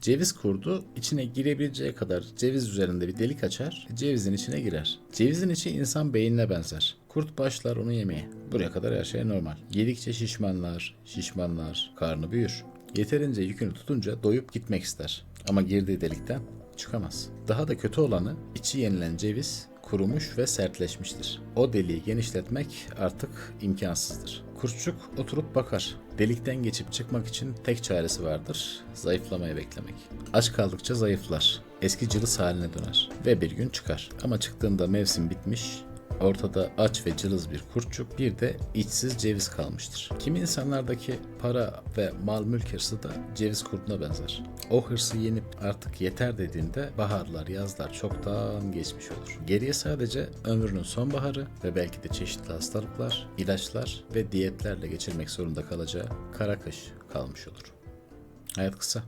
Ceviz kurdu içine girebileceği kadar ceviz üzerinde bir delik açar, cevizin içine girer. Cevizin içi insan beynine benzer. Kurt başlar onu yemeye. Buraya kadar her şey normal. Yedikçe şişmanlar, şişmanlar, karnı büyür. Yeterince yükünü tutunca doyup gitmek ister. Ama girdiği delikten çıkamaz. Daha da kötü olanı içi yenilen ceviz kurumuş ve sertleşmiştir. O deliği genişletmek artık imkansızdır. Kurtçuk oturup bakar. Delikten geçip çıkmak için tek çaresi vardır. Zayıflamayı beklemek. Aç kaldıkça zayıflar. Eski cılız haline döner. Ve bir gün çıkar. Ama çıktığında mevsim bitmiş, Ortada aç ve cılız bir kurtçuk, bir de içsiz ceviz kalmıştır. Kimi insanlardaki para ve mal mülk hırsı da ceviz kurtuna benzer. O hırsı yenip artık yeter dediğinde baharlar, yazlar çoktan geçmiş olur. Geriye sadece ömrünün sonbaharı ve belki de çeşitli hastalıklar, ilaçlar ve diyetlerle geçirmek zorunda kalacağı kara kış kalmış olur. Hayat kısa.